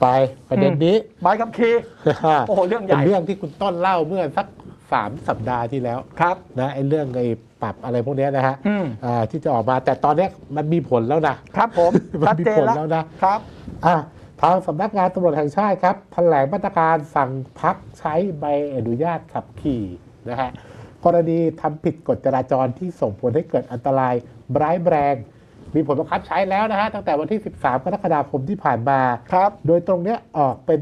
ไปประเด็นนี้ใบขับขี่โอ้โหเรื่องใหญ่เป็นเรื่องที่คุณต้นเล่าเมื่อสักสามสัปดาห์ที่แล้วครับนะไอ้เรื่องไอ้ปรับอะไรพวกเนี้ยนะฮะอืมอ่าที่จะออกมาแต่ตอนเนี้ยมันมีผลแล้วนะครับผมมัชัดมีเจนผลแล้วแล้วนะครับอะทางสำนักงานตำรวจแห่งชาติครับแถลงมาตรการสั่งพักใช้ใบอนุญาตขับขี่นะฮะกรณีทำผิดกฎจราจรที่ส่งผลให้เกิดอันตรายร้ายแรง มีผลบังคับใช้แล้วนะฮะตั้งแต่วันที่ 13 กรกฎาคมที่ผ่านมาครับ โดยตรงเนี้ยออกเป็น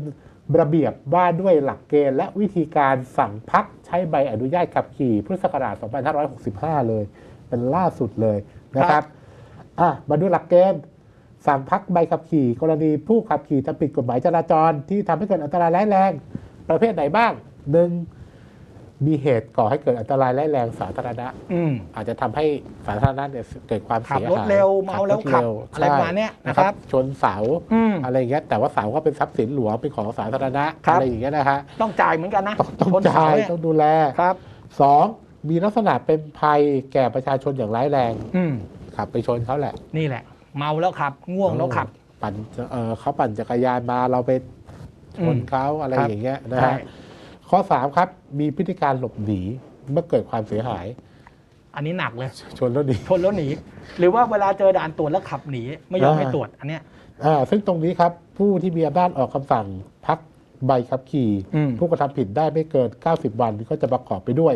ระเบียบว่าด้วยหลักเกณฑ์และวิธีการสั่งพักใช้ใบอนุญาตขับขี่พุทธศักราช 2565 เลย เป็นล่าสุดเลยนะครับอะมาดูหลักเกณฑ์สั่งพักใบขับขี่ กรณีผู้ขับขี่ทำผิดกฎหมายจราจรที่ทำให้เกิดอันตรายร้ายแรง ประเภทไหนบ้างหนึ่ง มีเหตุก่อให้เกิดอันตรายร้ายแรงสาธารณะ อืม อาจจะทำให้สาธารณะเนี่ยเกิดความขับเสียรถหายเร็วเมาแล้วขับถอะไรประมาณเนี้ยใช่นะครับ ชนเสาอืม อะไรอย่างเงี้ยแต่ว่าเสาก็เป็นทรัพย์สินหลวงเป็นของสาธารณะครับ อะไรอย่างเงี้ยนะฮะต้องจ่ายเหมือนกันนะต้องต้องชนเสจ่ายเนี่ยต้องดูแลครับ สองมีลักษณะเป็นภัยแก่ประชาชนอย่างร้ายแรงอืม ขับไปชนเขาแหละ นี่แหละ เมาแล้วขับ ง่วงแล้วขับ ปั่นเออเขาปั่นจักรยานมาเราไปชนเขาอะไรครับ อย่างเงี้ยนะใช่ฮะ ข้อสามครับมีพฤติการหลบหนีเมื่อเกิดความเสียหาย อันนี้หนักเลยชนแล้วหนี ชนแล้วหนี หรือว่าเวลาเจอด่านตรวจแล้วขับหนี ไม่ยอมอ่าให้ตรวจอันเนี้ยอ่าซึ่งตรงนี้ครับ ผู้ที่มีอำนาจออกคำสั่งพักใบขับขี่ อืม ผู้กระทำผิดได้ไม่เกิน 90 วันก็จะประกอบไปด้วย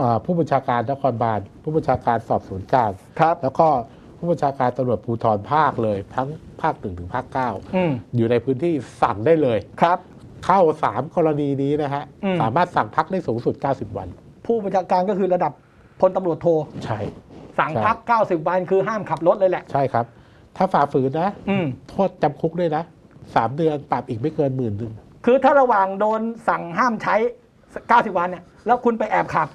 อ่าผู้บัญชาการนครบาลผู้บัญชาการสอบสวนกลางครับ แล้วก็ผู้บัญชาการตำรวจภูธรภาคเลย ทั้งภาคหนึ่งถึงภาคเก้าอืม อยู่ในพื้นที่สั่งได้เลย ครับ เข้า3กรณีนี้นะฮะอืม สามารถสั่งพักได้สูงสุด 90 วัน ผู้บัญชาการก็คือระดับพลตำรวจโท ใช่ สั่งใช่พัก 90 วันคือห้ามขับรถเลยแหละ ใช่ครับ ถ้าฝ่าฝืนนะ อืม โทษจำคุกด้วยนะสามเดือนปรับอีกไม่เกินหมื่นหนึ่งคือถ้าระหว่างโดนสั่งห้ามใช้ 90 วันเนี่ย แล้วคุณไปแอบขับ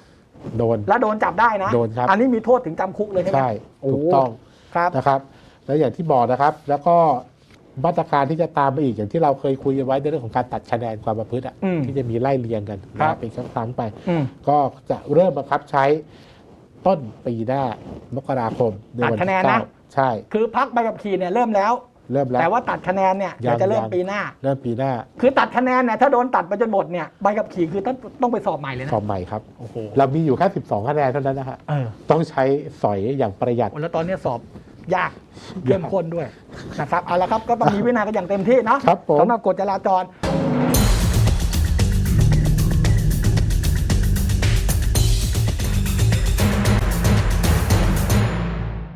โดน แล้วโดนจับได้นะโดนครับ อันนี้มีโทษถึงจำคุกเลยใช่ไหมใช่โอ้ถูกต้องครับ นะครับ แล้วอย่างที่บอกนะครับ แล้วก็ มาตรการที่จะตามมาอีกอย่างที่เราเคยคุยกันไว้ในเรื่องของการตัดคะแนนความประพฤติอะอืมที่จะมีไล่เรียงกันครับนะเป็นครั้งๆไป อืมก็จะเริ่มบังคับใช้ต้นปีหน้ามกราคมในวันตัดคะแนที่นนะ เก้าใช่ คือพักใบขับขี่เนี่ยเริ่มแล้ว เริ่มแล้ว แต่ว่าตัดคะแนนเนี่ยยังเดี๋ยวจะเริ่มยัง ปีหน้า เริ่มปีหน้าคือตัดคะแนนเนี่ยถ้าโดนตัดไปจนหมดเนี่ยใบขับขี่คือต้องต้องไปสอบใหม่เลยนะสอบใหม่ครับ โอ้โหเรามีอยู่แค่ 12 คะแนนเท่านั้นนะฮะเออต้องใช้สอยอย่างประหยัด แล้วตอนเนี้ยสอบ ยากเข้มข้นด้วยนะครับเอาละครับก็ต้องมีวินัยกันอย่างเต็มที่เนาะครับผมสำหรับกฎจราจร